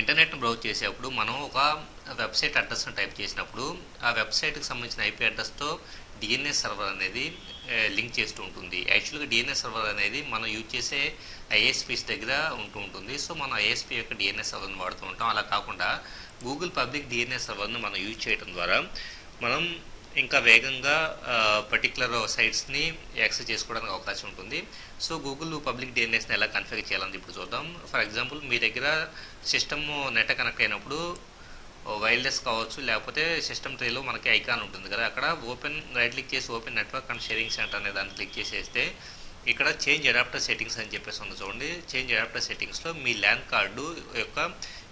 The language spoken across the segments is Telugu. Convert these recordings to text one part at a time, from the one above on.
ఇంటర్నెట్ను బ్రౌజ్ చేసేప్పుడు మనం ఒక వెబ్సైట్ అడ్రస్ను టైప్ చేసినప్పుడు ఆ వెబ్సైట్కి సంబంధించిన ఐపీ అడ్రస్తో డిఎన్ఎస్ సర్వర్ అనేది లింక్ చేస్తూ ఉంటుంది. యాక్చువల్గా డిఎన్ఎస్ సర్వర్ అనేది మనం యూజ్ చేసే ఐఎస్పీస్ దగ్గర ఉంటూ ఉంటుంది. సో మనం ఐఎస్పీ యొక్క డిఎన్ఎస్ సర్వర్ని వాడుతూ ఉంటాం. అలా కాకుండా గూగుల్ పబ్లిక్ డిఎన్ఎస్ సర్వర్ను మనం యూజ్ చేయడం ద్వారా మనం ఇంకా వేగంగా పర్టికులర్ సైట్స్ని యాక్సెస్ చేసుకోవడానికి అవకాశం ఉంటుంది. సో గూగుల్ పబ్లిక్ డిఎన్ఎస్ని ఎలా కన్ఫిగర్ చేయాలని ఇప్పుడు చూద్దాం. ఫర్ ఎగ్జాంపుల్ మీ దగ్గర సిస్టమ్ నెట్ కనెక్ట్ అయినప్పుడు వైర్లెస్ కావచ్చు లేకపోతే సిస్టమ్ ట్రేలో మనకి ఐకాన్ ఉంటుంది కదా అక్కడ ఓపెన్ రైట్ క్లిక్ చేసి open network and sharing center అనే దాన్ని క్లిక్ చేసేస్తే ఇక్కడ చేంజ్ అడాప్టర్ సెట్టింగ్స్ అని చెప్పేసి ఉంది చూడండి. చేంజ్ అడాప్టర్ సెట్టింగ్స్లో మీ ల్యాండ్ కార్డు యొక్క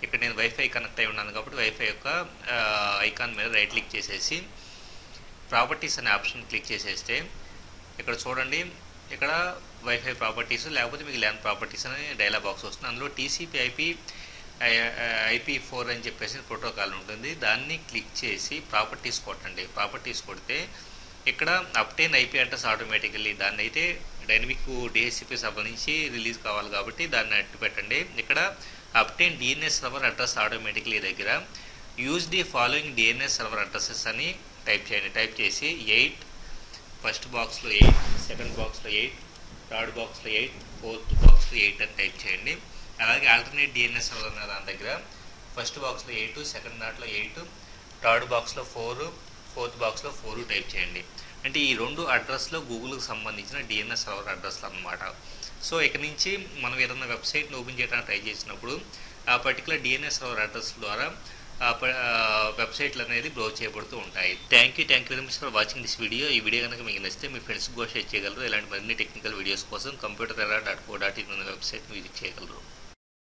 ఇక్కడ నేను వైఫై కనెక్ట్ అయి ఉన్నాను కాబట్టి వైఫై యొక్క ఐకాన్ మీద రైట్ క్లిక్ చేసేసి ప్రాపర్టీస్ అనే ఆప్షన్ క్లిక్ చేసేస్తే ఇక్కడ చూడండి ఇక్కడ వైఫై ప్రాపర్టీస్ లేకపోతే మీకు ల్యాండ్ ప్రాపర్టీస్ అనే డైలాగ్ బాక్స్ వస్తుంది. అందులో టీసీపీ ఐపీ ఐపీ ఫోర్ అని చెప్పేసి ప్రోటోకాల్ ఉంటుంది. దాన్ని క్లిక్ చేసి ప్రాపర్టీస్ కొట్టండి. ప్రాపర్టీస్ కొడితే ఇక్కడ అప్టైన్ ఐపీ అడ్రస్ ఆటోమేటికల్లీ దాన్ని అయితే డైనమిక్ డిఎస్సిపి సంబంధించి రిలీజ్ కావాలి కాబట్టి దాన్ని అట్టు పెట్టండి. ఇక్కడ obtain DNS server address automatically దగ్గర use the following DNS server addresses అని టైప్ చేయండి. టైప్ చేసి ఎయిట్ ఫస్ట్ బాక్స్లో ఎయిట్ సెకండ్ బాక్స్లో ఎయిట్ థర్డ్ బాక్స్లో ఎయిట్ ఫోర్త్ బాక్స్లో ఎయిట్ అని టైప్ చేయండి. అలాగే ఆల్టర్నేట్ డిఎన్ఎస్ ఉన్న దాని దగ్గర ఫస్ట్ బాక్స్లో ఎయిట్ సెకండ్ దాంట్లో ఎయిట్ థర్డ్ బాక్స్లో ఫోర్ ఫోర్త్ బాక్స్లో ఫోర్ టైప్ చేయండి. అంటే ఈ రెండు అడ్రస్లో గూగుల్కి సంబంధించిన డిఎన్ఎస్ సర్వర్ అడ్రస్లు అనమాట సో ఇక నుంచి మనం ఏదైనా వెబ్సైట్ని ఓపెన్ చేయడానికి ట్రై చేసినప్పుడు ఆ పర్టికులర్ డిఎన్ఎస్ సర్వర్ అడ్రస్ ద్వారా వెబ్సైట్లు అనేది బ్రౌజ్ చేయబడుతూ ఉంటాయి. Thank you thank you very much for watching this video. ఈ వీడియో కనుక మీకు నచ్చితే మీ ఫ్రెండ్స్కి కూడా షేర్ చేయగలరు. ఇలాంటి మరిన్ని టెక్నికల్ వీడియోస్ కోసం కంప్యూటర్ ఎలా డాట్ కో డాట్ ఇన్ అనే విజిట్ చేయగలరు.